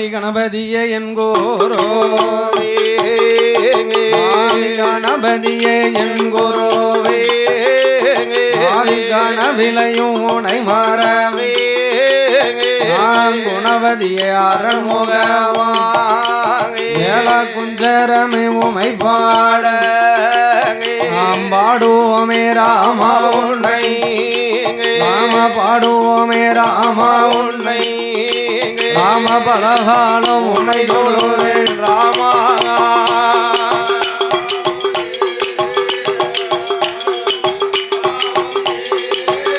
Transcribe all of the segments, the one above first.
சுவாமி கணபதியே என்கோரோ. கணபதியே என்கோரோவே கணவிலையும் உனை மாறவே குணவதியே அருள்முகமா ஏல குஞ்சரமே உமை பாட. நாம் பாடுவோமே ராமா உன்னை. ராம பாடுவோமே ராமா உன்னை. பலகாலம் உன்னை தொழுவேன் ராமா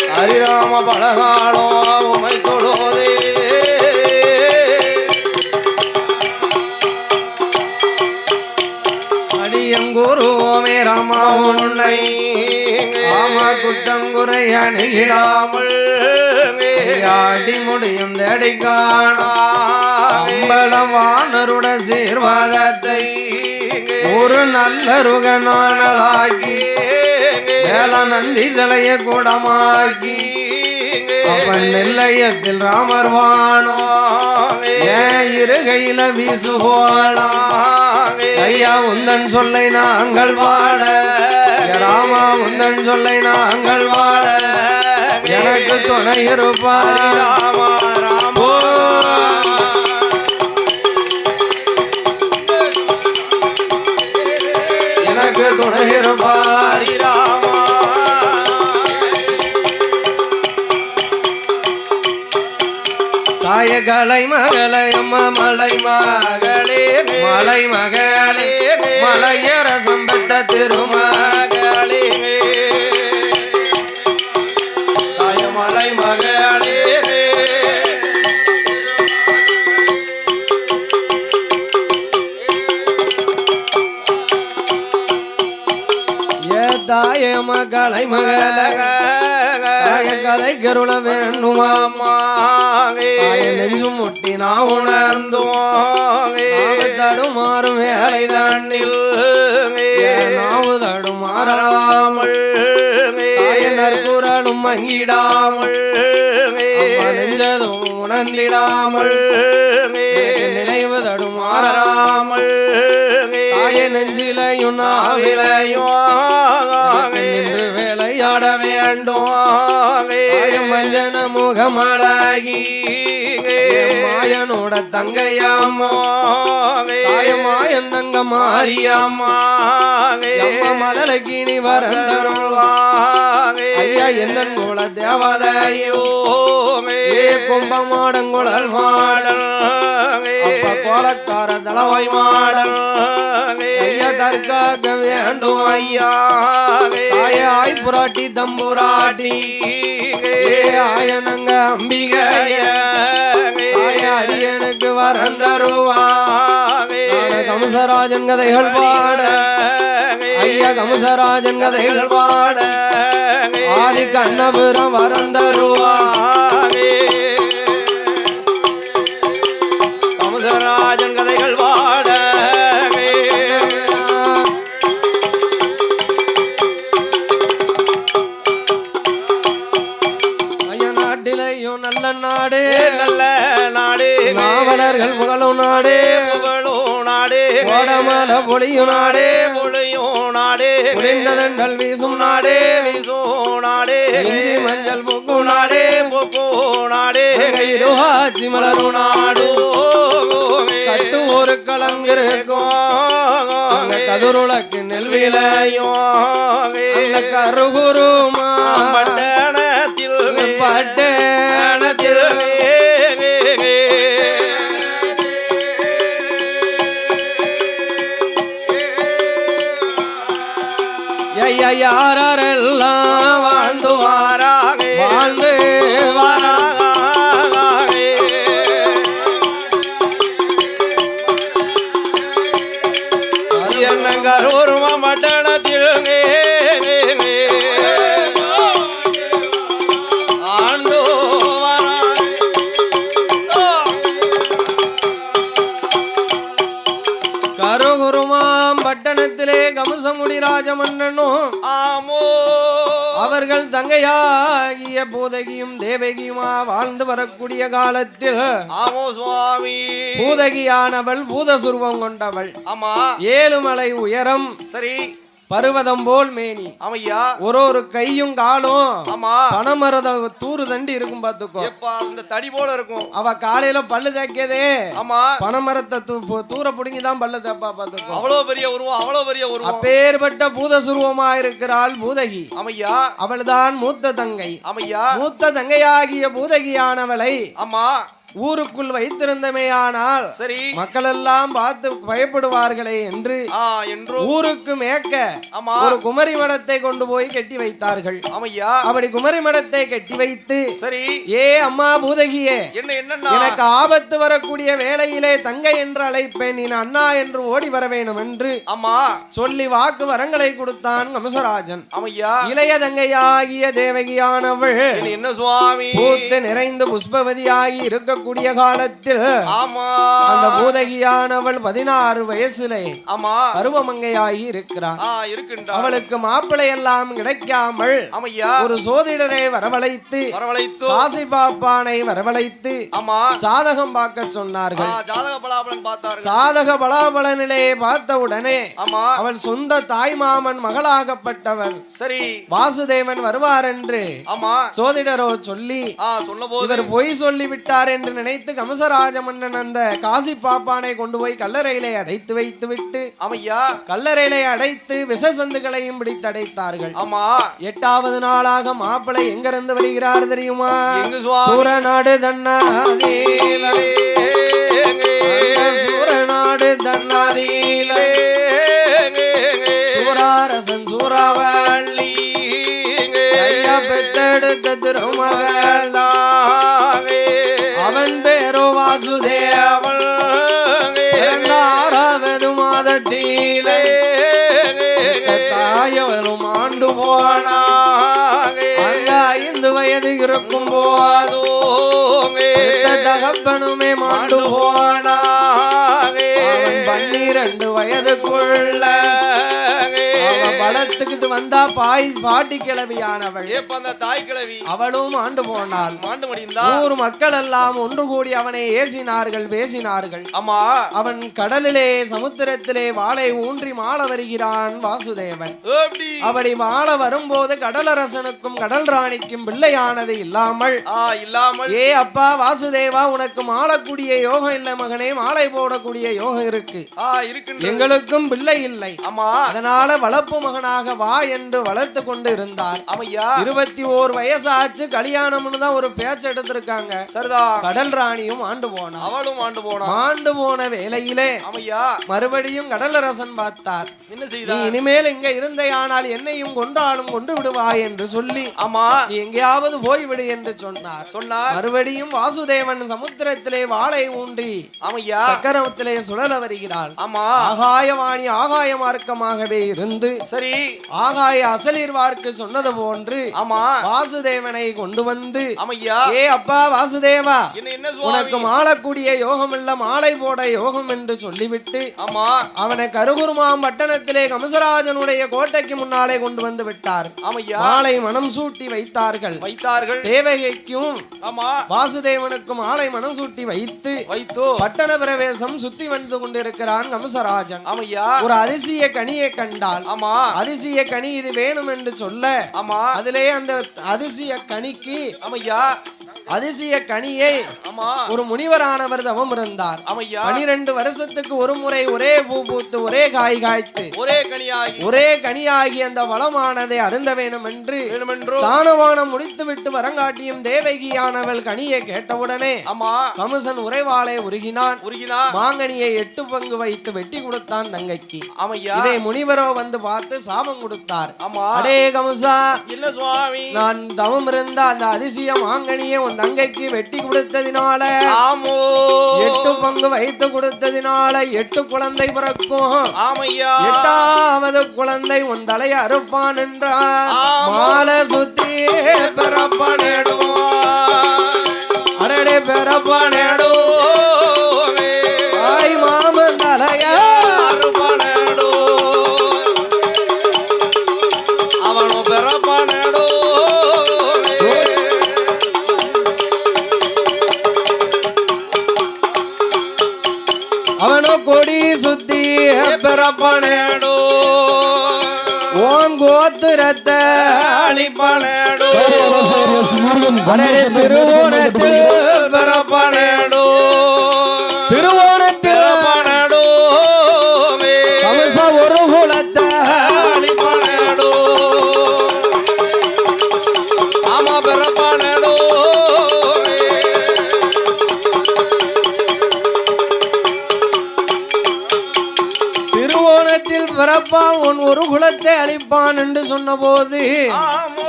ஹரிராம பலகாலோ உமை தொழுவதே. அடியங்குருவோமே ராமா உன்னை ராம குட்டங்குறை அணுகிடாமல் அடி முடியும் தேடி காணா. அம்பலம் வானருட சீர்வாதத்தை ஒரு நல்ல ருகனானலாக்கி வேல நந்தி தலைய கூடமாக்கி அவன் நிலையத்தில் ராமர் வானோ ஏன் இருகையில வீசுவோளா? ஐயா உந்தன் சொல்லை நாங்கள் வாழ ராமா உந்தன் சொல்லை நாங்கள் வாழ எனக்கு துணை இருப்பார் ராமா ராமோ எனக்கு துணை இருப்பார் ஹரிராமா தாய கலை மகளை அம்மா மலை மகளே மலை மகளே மலையர சம்பத்த திருமா தாய மகளை மகள கதை கருள வேண்டுமா? தாய நெஞ்சு முட்டி நான் உணர்ந்தோம். தடுமாறும் வேலை தாண்டில் நாவு தடுமாறாமல் மங்கிடாமல் நெஞ்சதும் உணர்ந்திடாமல் நினைவு தடுமாறாமல் தாய நெஞ்சிலையும் நாவிலையும் விளையாட வேண்டும். மஞ்சன முகமழகி மாயனோட தங்கையாம்மா தாய மாயன் தங்க மாரியாம்மா அம்மா மதலைக்கு நீ வரந்தருள்வா ஐயா எந்த குல தேவதையோ ஏ கும்பமாடங்குழல் மாடல் கோலக்கார தலவாய் மாடல் ஐயா தற்காக்க வேண்டும் ஐயா ஆய் புராட்டி தம்புராட்டி. ஆயனங்க அம்பிகைய. கம்சராஜன் கதைகள் பாட. ஐயா கம்சராஜன் கதைகள் பாட. ஆதி கண்ணபுரம் வரந்தருவா கமசராஜன் கதைகள் பாட. நல்ல நாடு. நல்ல நாடே? நாவலர்கள் புகழும் நாடு. புகழோ நாடே. கோடமல பொழியும் நாடு. மொழியோ நாடே. புரிந்ததண்டல் வீசும் நாடு. வீசோ நாடே. இஞ்சி மஞ்சள் பூக்கும் நாடு பொப்போ நாடே. இருவாச்சி மலரும் நாடு. கட்டு ஒரு களங்கிருக்கும் அந்த கதிருளக்கு நெல் விளையும் அந்த கருகுருமா. ஐயா யாரெல்லாம் ராஜமன்னனும் ஆமோ அவர்கள் தங்கையாகிய பூதகியும் தேவகியுமா வாழ்ந்து வரக்கூடிய காலத்தில் ஆமோ சுவாமி. பூதகியானவள் பூதசுருவம் கொண்டவள். ஆமா. ஏழுமலை உயரம் சரி. பருவதம் போல் மேனி. ஆமையா? ஒரு ஒரு கையும் காலும் ஆமா. பனமரத தூறு தண்டி இருக்கும் பாத்துக்கோ எப்பா இந்த தடி போல இருக்கும். அவ காலையில பல்லு தேய்க்கதே. ஆமா. பனமரத்தை தூர புடுங்கி தான் பல்லு தேப்பா பாத்துக்கோ அவ்வளவு பெரிய உருவம் அவ்வளவு பெரிய உருவம். அப்பேற்பட்ட பூதசுருவமா இருக்கிறாள் பூதகி. ஆமையா? அவள்தான் மூத்த தங்கை. ஆமையா? மூத்த தங்கையாகிய பூதகியானவளை. ஆமா. ஊருக்குள் வைத்திருந்தமேயானால் சரி. மக்கள் எல்லாம் பார்த்து பயப்படுவார்களே என்று ஊருக்கு ஆமா. ஒரு குமரி மடத்தை கொண்டு போய் கட்டி வைத்தார்கள். ஆமையா. அப்படி குமரி மடத்தை கட்டி வைத்து சரி. ஏ அம்மா பூதகியே என்ன என்னன்னா எனக்கு ஆபத்து வரக்கூடிய வேளையிலே தங்கை என்று அழைப்பேன் நீ அண்ணா என்று ஓடி வர வேணும் என்று ஆமா. சொல்லி வாக்கு வரங்களை கொடுத்தான் கமசராஜன். ஆமையா. இளைய தங்கையாகிய தேவகியானவள் என்ன என்ன சுவாமி? பூத்து நிறைந்து புஷ்பவதியாகி இருக்கக்கூடிய காலத்தில் ஆமா. அந்த பூதகியானவள் பதினாறு வயசுலே ஆமா. பருவமங்கையாகி இருக்கிறார் அவளுக்கு மாப்பிள்ளை எல்லாம் கிடைக்காமல் ஒரு சோதிடரை வரவழைத்து வரவழைத்து. காசி பாப்பானை வரவழைத்து ஆமா. சாதகம் பார்க்க சொன்னார்கள். ஜாதக பலாபலன் பார்த்தாரு சாதக பலாபலனிலே பார்த்த உடனே ஆமா. அவள் சொந்த தாய் மாமன் மகளாகப்பட்டவர் சரி. வாசுதேவன் வருவார் என்று ஆமா. சோதிடரோ சொல்லி இவர் பொய் சொல்லி விட்டார் என்று நினைத்து கமசராஜ மன்னன் அந்த காசி பாப்பானை கொண்டு போய் கல்லறையிலே அடைத்து வைத்து விட்டு ஆமையா? கல்லறையிலே அடைத்து விஷ சந்துகளையும் பிடித்தடைத்தார்கள் ஆமா. எட்டாவது நாளாக மாப்பிள்ளை எங்கிருந்து வருகிறார் தெரியுமா? சூரநாடு தன்னாதீல அந்த சூரநாடு தன்னாதீல சூராரசன் சூறாவள். ஐயா பெத்தெடுத்த திருமகள் வயதுக்குள்ள அவன் வளர்த்துக்கிட்டு வந்தா பாய் பாட்டி அந்த தாய் கிழவி? அவளும் ஆண்டு போனாள். மாண்டு முடிந்தா? ஊர் மக்கள் எல்லாம் ஒன்று கூடி அவனை ஏசினார்கள் பேசினார்கள். ஆமா. அவன் கடலிலே சமுத்திரத்திலே வாளை ஊன்றி மாள வருகிறான் வாசுதேவன். அப்படி மாள வரும்போது கடலரசனுக்கும் கடல் ராணிக்கும் பிள்ளையானது இல்லாமல் இல்லாமல். ஏ அப்பா வாசுதேவா உனக்கு மாளக்கூடிய யோகம் இல்லை மகனே மாலை போடக்கூடிய யோகம் இருக்கு. எங்களுக்கும் பிள்ளை இல்லை. ஆமா. அதனால வளர்ப்பு மகனாக வா என்று வளர்த்து கொண்டு இருந்தார். ஆமையா? இருபத்தி ஓர் வயசாச்சு கல்யாணம்னு தான் ஒரு பேச்சு எடுத்திருக்காங்க. சரிதான் கடல் ராணியும் ஆண்டு போனான். அவளும் ஆண்டு போனா ஆண்டு போன வேளையிலே ஆமையா? மறுபடியும் கடலரசன் பார்த்தார். என்ன நீ செய்தா இனிமேல் இங்க இருந்தையானால் என்னையும் கொன்றாலும் கொண்டு விடுவாய் என்று சொல்லி ஆமா. நீ எங்கேயாவது போய்விடு என்று சொன்னார். சொன்னார். மறுபடியும் வாசுதேவன் சமுத்திரத்திலே வாளை ஊன்றி ஆமையா? சக்கரத்திலே சுழல வருகிறாள். ஆமா. ஆகாயவாணி ஆகாய மார்க்கமாகவே இருந்து சரி. ஆகாய அசலீர் வார்க்கு சொன்னது போன்று ஆமா. வாசுதேவனை கொண்டு வந்து ஆமையா. ஏ அப்பா வாசுதேவா உனக்கு மாளக்கூடிய யோகம் இல்ல மாலை போட யோகம் என்று சொல்லிவிட்டு ஆமா. அவனை கருகுருமாம் பட்டணத்திலே கமசராஜனுடைய கோட்டைக்கு முன்னாலே கொண்டு வந்து விட்டார். மாலை மனம் சூட்டி வைத்தார்கள். வைத்தார்கள். தேவகைக்கும் ஆமா. வாசுதேவனுக்கும் மாலை மனம் சூட்டி வைத்து வைத்தோ. பட்டண பிரவேசம் சுத்தி வந்து கொண்டிருக்கிறான் கமசராஜன். ஆமையா. ஒரு அதிசய கனியை கண்டால் ஆமா. அதிசய கனி இது வேணும் என்று சொல்ல ஆமா. அதிலே அந்த அதிசய கனிக்கு ஆமையா. அதிசய கனியை ஒரு முனிவரானவர் தவம் இருந்தார். பனிரெண்டு வருஷத்துக்கு ஒரு முறை ஒரே பூ பூத்து ஒரே காய் காய்த்து ஒரே கனியாகி. ஒரே கனியாகி அந்த வளமானதை அருந்த வேணும் என்று தானவானம் முடித்துவிட்டு வரங்காட்டியும் தேவகியானவள் கனியை கேட்டவுடனே கமுசன் உறைவாளை உருகினான். உருகினா மாங்கனியை எட்டு பங்கு வைத்து வெட்டி கொடுத்தான் தங்கைக்கு. இதை முனிவரோ வந்து பார்த்து சாபம் கொடுத்தார். அடே கமுசா. என்ன சுவாமி. நான் தவம் இருந்த அந்த அதிசய மாங்கனியை உன் தங்கைக்கு வெட்டி கொடுத்ததினால ஆமோ. எட்டு பங்கு வைத்து கொடுத்ததினால எட்டு குழந்தை பிறக்கும். ஆமையா. எட்டாவது குழந்தை உன் தலையை அறுப்பான் என்றார். மாலை சுத்தி பிறப்பானேடும் அடடே பிறப்பானேடும் பிறப்பனேடோ ஓன் கோத்திரத்தை அழிப்பனேடோ திருவோணத்தில் பிறப்பனேடோ திருவோணத்தில் ஒரு குலத்தை அழிப்பான் என்று சொன்னபோது ஆமோ.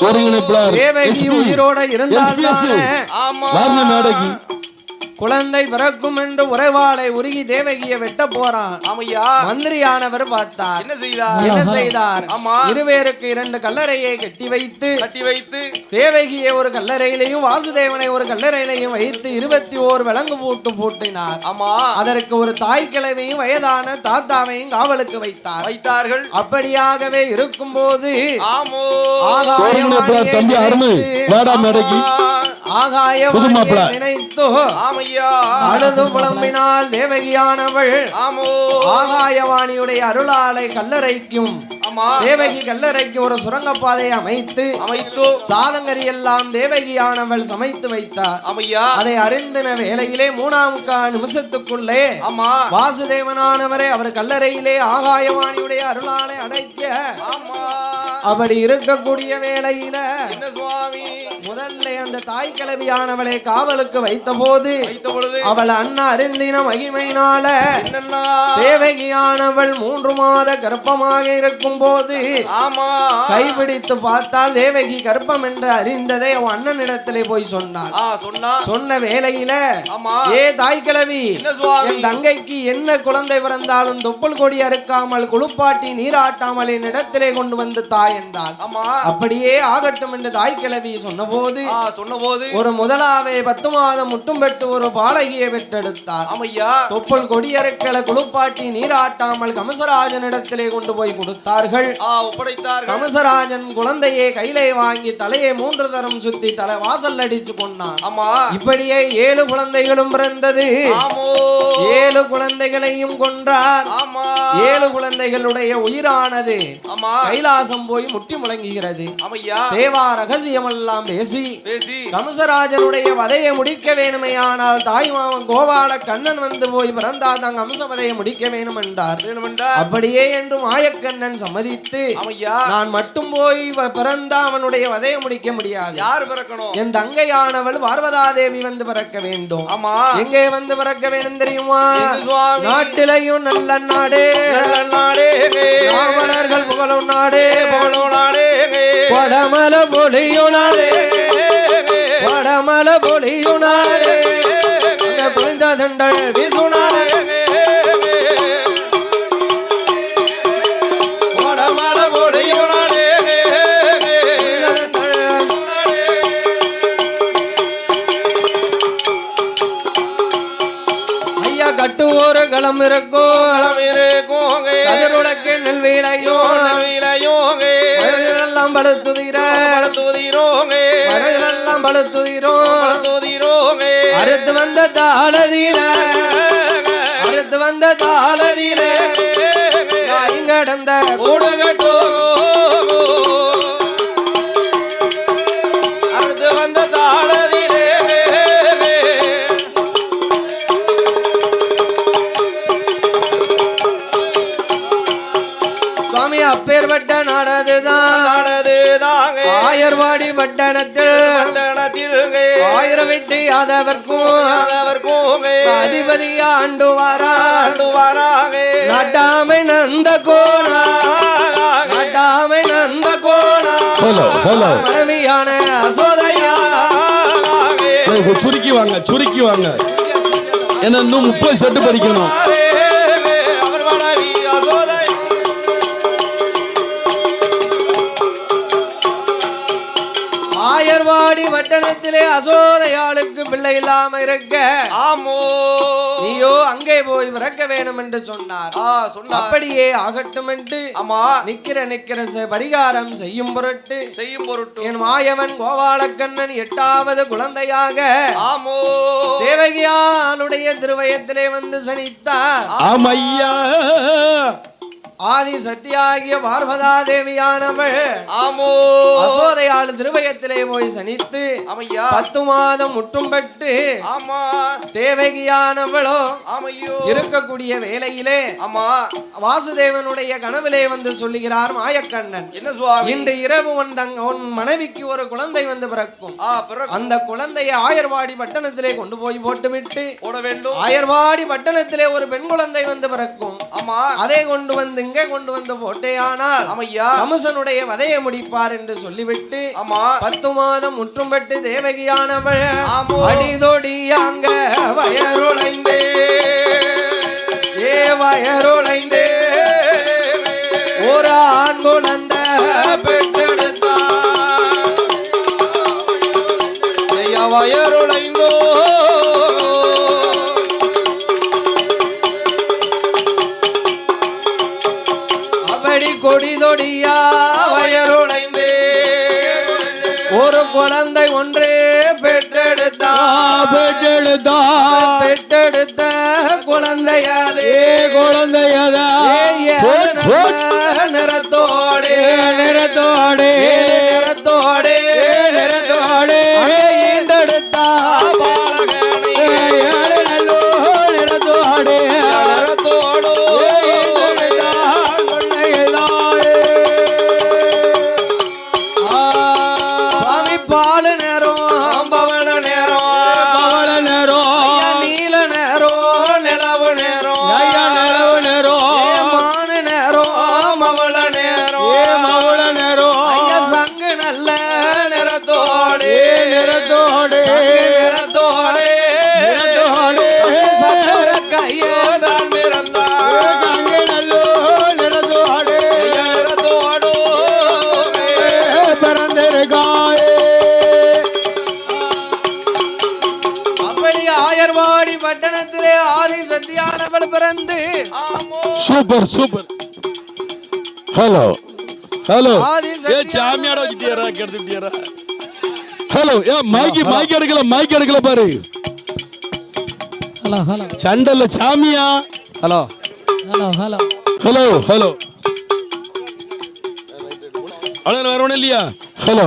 ஒருங்கிணைப்பாளர் உயிரோட இருந்தால் ஆமா. நாடகி. குழந்தை பிறக்கும் என்று உறைவாளை உருகி தேவகியை வெட்ட போறான் மந்திரியானவர் பார்த்தார். என்ன செய்தார்? என்ன செய்தார். இருவேருக்கு இரண்டு கல்லறையை கட்டி வைத்து கட்டி வைத்து. தேவகியை ஒரு கல்லறையிலையும் வாசுதேவனை ஒரு கல்லறையிலையும் வைத்து இருபத்தி ஓர் விலங்கு பூட்டு பூட்டினார். ஆமா. அதற்கு ஒரு தாய் கிழமையும் வயதான தாத்தாவையும் காவலுக்கு வைத்தார். வைத்தார்கள். அப்படியாகவே இருக்கும்போது ஆமோ. ஒருங்கிணைப்பாளர் தம்பி அருமை வாடா மேடைக்கு. ஆகாய புது மாப்பிள்ளை. நினைத்தோ ஆமையா அழுது புலம்பினால் தேவகியானவள். ஆமோ. ஆகாயவாணியுடைய அருளாலை கல்லறைக்கும் தேவகி கல்லறைக்கு ஒரு சுரங்கப்பாதை அமைத்து அமைத்தோ. சாதங்கரி எல்லாம் தேவகியானவள் சமைத்து வைத்தார். அதை அறிந்தின வேளையிலே மூணாம் நிமிஷத்துக்குள்ளே ஆமா. வாசுதேவனானவரை அவர் கல்லறையிலே ஆகாயவாணியுடைய அருளாலை அடைக்க ஆமா. அப்படி இருக்கக்கூடிய வேளையில சுவாமி? அந்த தாய் கிழவியானவளை காவலுக்கு வைத்த போது அவள் அண்ணா அறிந்தின மகிமையினால தேவகியானவள் மூன்று மாத கர்ப்பமாக இருக்கும் போது கைபிடித்து பார்த்தால் தேவகி கர்ப்பம் என்று அறிந்ததை அவன் அண்ணனிடத்திலே போய் சொன்னாள் ஆ சொன்னா? ஆமா. ஏ தாய் சுவாமி? என் தங்கைக்கு என்ன குழந்தை பிறந்தாலும் தொப்புள் கொடி அறுக்காமல் குளிப்பாட்டி நீராட்டாமல் என் இடத்திலே கொண்டு வந்து தாய் என்றாள் அப்படியே ஆகட்டும் என்று தாய் கிழவி சொன்னபோது சொன்னபோது ஒரு முதலாவே பத்து மாதம் முட்டும் பெற்று ஒரு பாலகியை பெற்றெடுத்தார். ஆமையா? தொப்புள் கொடியறுக்களை குளிப்பாட்டி நீராட்டாமல் கமசராஜனிடத்திலே கொண்டு போய் கொடுத்தார்கள். ஆ ஒப்படைத்தார்கள். கமசராஜன் குழந்தையை கையிலே வாங்கி தலையை மூன்று தரம் சுத்தி தலை வாசல் அடிச்சு கொண்டான். ஆமா. இப்படியே ஏழு குழந்தைகளும் பிறந்தது. ஏழு குழந்தைகளையும் கொன்றார். ஏழு குழந்தைகளுடைய உயிரானது ஆமா. கைலாசம் போய் முட்டி முழங்குகிறது. தேவா ரகசியமெல்லாம் பேசி பேசி கம்சராஜனுடைய வதையை முடிக்க வேணுமையானால் தாய் மாமன் கோபால கண்ணன் வந்து போய் பிறந்தாதான் கம்ச வதையை முடிக்க வேணும் என்றார் அப்படியே என்று மாயக்கண்ணன் சம்மதித்து நான் மட்டும் போய் பிறந்தா அவனுடைய வதையை முடிக்க முடியாது. யார் பிறக்கணும்? என் தங்கையானவள் பார்வதாதேவி வந்து பிறக்க வேண்டும். ஆமா. எங்கே வந்து பிறக்க வேண்டும் தெரியுமா? நாட்டிலையும் நல்ல நாடே. நாடே புகழும் நாடே. போலோ நாடே படமல பொழியும் நாடே. நாடே அங்க குளிர்ந்த தண்டல் ஐயா கட்டு ஒரு களம் இருக்கும். கதிருடக்கு நெல் வீழையும். வயதிலெல்லாம் படுத்துதிர வயதிலெல்லாம் படுத்துதிரும் அறுத்து வந்த தாளதியில அறுத்து வந்த தாளதியில இங்கடந்த கூடு கட்டு அடுத்து வந்த தாளதிலே சுவாமி அப்பேற்பட்ட நாடதுதான். ஆயர்வாடி பட்டணத்தில் ஆயிரம் விட்டு அதவர்க்கும் அதிபதி ஆண்டு வாரா ஆண்டு வராங்க நாட்டாமை நந்த கோணா. நாட்டாமை நந்த கோணா. Hello hello. மனைவியான அசோதையா. சுருக்கி வாங்க சுருக்கி வாங்க. என்ன இன்னும் முப்பது செட்டு படிக்கணும். பட்டணத்திலே அசோதையாளுக்கு பிள்ளை இல்லாம இருக்க. ஆமோ. நீயோ அங்கே போய் பிறக்க வேணும் என்று சொன்னார். ஆ சொன்னார். அப்படியே ஆகட்டும் என்று ஆமா. நிக்கிற நிக்கிற பரிகாரம் செய்யும் பொருட்டு செய்யும் பொருட்டு. என் மாயவன் கோபாலக்கண்ணன் எட்டாவது குழந்தையாக ஆமோ. தேவகியானுடைய திருவயத்திலே வந்து சனித்தார். ஆமையா. ஆதி சத்தியாகிய பார்வதா தேவியானவள் ஆமோ. அசோதையாள் திருவயத்திலே போய் சனித்து ஆமையா. பத்து மாதம் முற்றும்பட்டு ஆமா. தேவகியானவளோ ஆமையோ. இருக்கக்கூடிய வேளையிலே ஆமா. வாசுதேவனுடைய கனவிலே வந்து சொல்லுகிறார் மாயக்கண்ணன் என்ன சுவாமி? இன்று இரவு உன் தங் உன் மனைவிக்கு ஒரு குழந்தை வந்து பிறக்கும். அந்த குழந்தையை ஆயர்வாடி பட்டணத்திலே கொண்டு போய் போட்டுவிட்டு போட வேண்டும். ஆயர்வாடி பட்டணத்திலே ஒரு பெண் குழந்தை வந்து பிறக்கும். ஆமா. அதை கொண்டு வந்து இங்கே கொண்டு வந்து போட்டேயானால் ஆமையா? கமுசனுடைய வதையை முடிப்பார் என்று சொல்லிவிட்டு ஆமா. பத்து மாதம் முற்றும்பட்டு தேவகியானவள். அடிதொடியாங்க வயருளைந்தே ஏ வயருளைந்தே ஒரு ஆண் குழந்தை குழந்தை ஒன்றே பெற்றெடுத்தான் பெற்றெடுத்தா. பெற்றெடுத்த குழந்தையாதே. குழந்தையதா நிறத்தோடு. நிறத்தோடே. Super super. ஹலோ ஹலோ ஏ சாமியாட வச்சுட்டியாரா கெடுத்துட்டியாரா? ஹலோ ஏ மைக்கு மைக் எடுக்கல மைக் எடுக்கல பாரு. ஹலோ ஹலோ சண்டல்ல சாமியா? Hello hello hello hello hello அவ்வளோ வேற ஒன்றும் இல்லையா? ஹலோ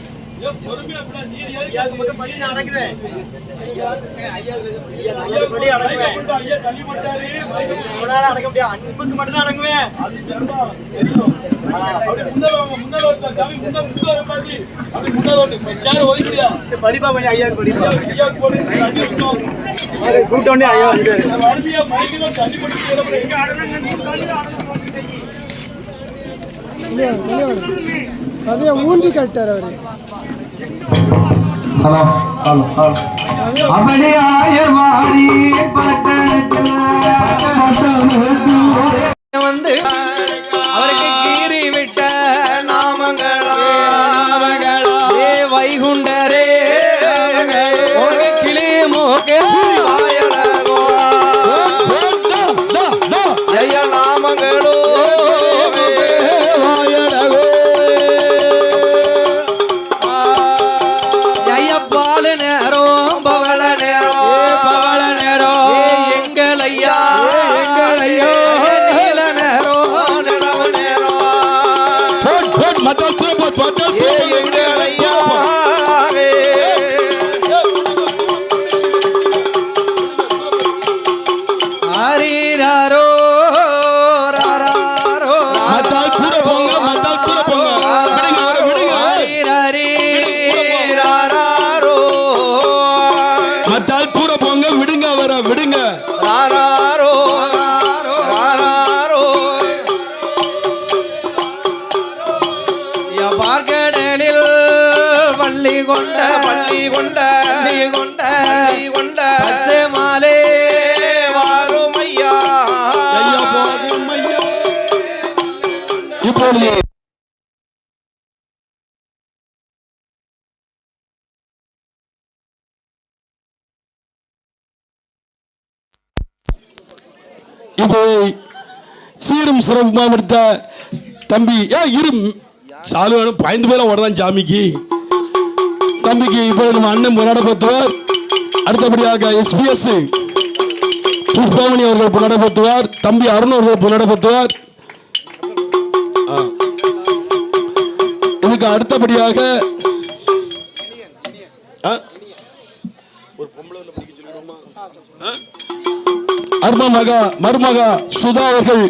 அன்புக்கு மட்டும்தான் அடங்குவேன் படிப்பா கொஞ்சம் ஐயா படிப்பா. கூட்டோண்டே ஐயா வந்துட்டாரு. அதைய ஊன்றி கட்டார் அவரு. Hello hello hello. அப்படி ஆயர்வாடி வந்து அவருக்கு கீறி விட்ட நாமங்களா இப்போ சீரும் சிறப்புமா எடுத்த தம்பி ஏ இரு. சாலு வேணும் பயந்து போயிடும் உடனே சாமிக்கு. தம்பிக்கு இப்போ நம்ம அண்ணன் முன்னாடி அடுத்தபடியாக எஸ்பிஎஸ் புஷ்பமணி அவர்கள் புனடப்படுத்துவார் தம்பி அருண் அவர்கள் புனடப்படுத்துவார் இதுக்கு அடுத்தபடியாக பிடிக்க மருமக சுதா அவர்கள்